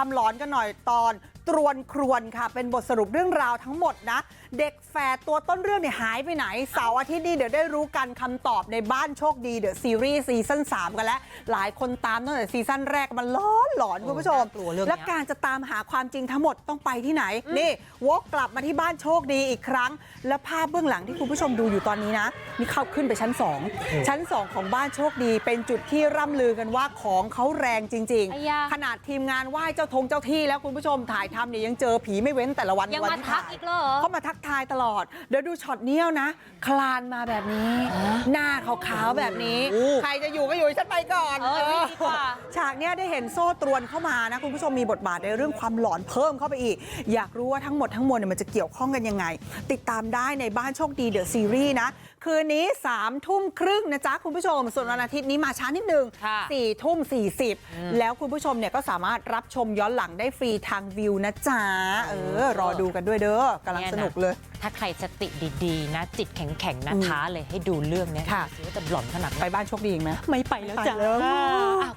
ความหลอนกันหน่อยตอน ตรวนครวนค่ะ เป็นบทสรุปเรื่องราวทั้งหมดนะ เด็กแฝดตัวต้นเรื่องเนี่ยหายไปไหนเสาร์อาทิตย์นี้เดี๋ยวได้รู้กันคำตอบในบ้านโชคดีเดอะซีรีส์ซีซั่น3 กันแล้ว หลายคนตามตั้งแต่ซีซั่นแรกมันร้อนหลอนคุณผู้ชมน่ากลัวเรื่องเนี้ยและการจะตามหาความจริงทั้งหมดต้องไปที่ไหน นี่วกกลับมาที่บ้านโชคดีอีกครั้ง และภาพเบื้องหลังที่คุณผู้ชมดูอยู่ตอนนี้นะนี่เข้าขึ้นไปชั้น 2 ชั้น 2 ของบ้านโชคดี เป็นจุดที่ร่ำลือกันว่าของเขาแรงจริงไอ้ยาๆขนาดทีมงานไหว้เจ้าทงเจ้าที่แล้วคุณผู้ชมถ่ายทำเนี่ยยังเจอผีไม่เว้นแต่ละวันยังวันมาที่ทักถ่ายอีกเหรอ เขามาทักทายตลอด เดี๋ยวดูช็อตเนี้ยวนะ คลานมาแบบนี้ หน้าขาวๆแบบนี้โอ้ใครจะอยู่ก็อ ยู่ฉันไปก่อนเออนี่ดีกว่า ฉากเนี้ยได้เห็นโซ่ตรวนเข้ามานะ คุณผู้ชมมีบทบาทในเรื่องความหลอนเพิ่มเข้าไปอีก อยากรู้ว่าทั้งหมดทั้งมวลเนี่ยมันจะเกี่ยวข้องกันยังไง ติดตามได้ในบ้านโชคดีเดอะซีรีส์นะ คืนนี้3ามทุ่มครึ่งนะจ๊ะ คุณผู้ชม ส่วนวันอาทิตย์นี้มาช้านิดนึงค่ะสี่ทุ่มสี่สิบแล้วคุณผู้ชมเนี่ยก็สามารถรับชมย้อนหลังได้ฟรีทางวิวนะจ๊ะเออรอดูกันด้วยเด้อกำลังสนุกเลยถ้าใครสติดีๆ นะ จิตแข็งๆนะท้าเลยให้ดูเรื่องเนี้ยค่ะ ดูสิว่าจะหลอนขนาดไหนไปบ้านโชคดีอีกไหมไม่ไปแล้วจ้ะไปแล้ว อะ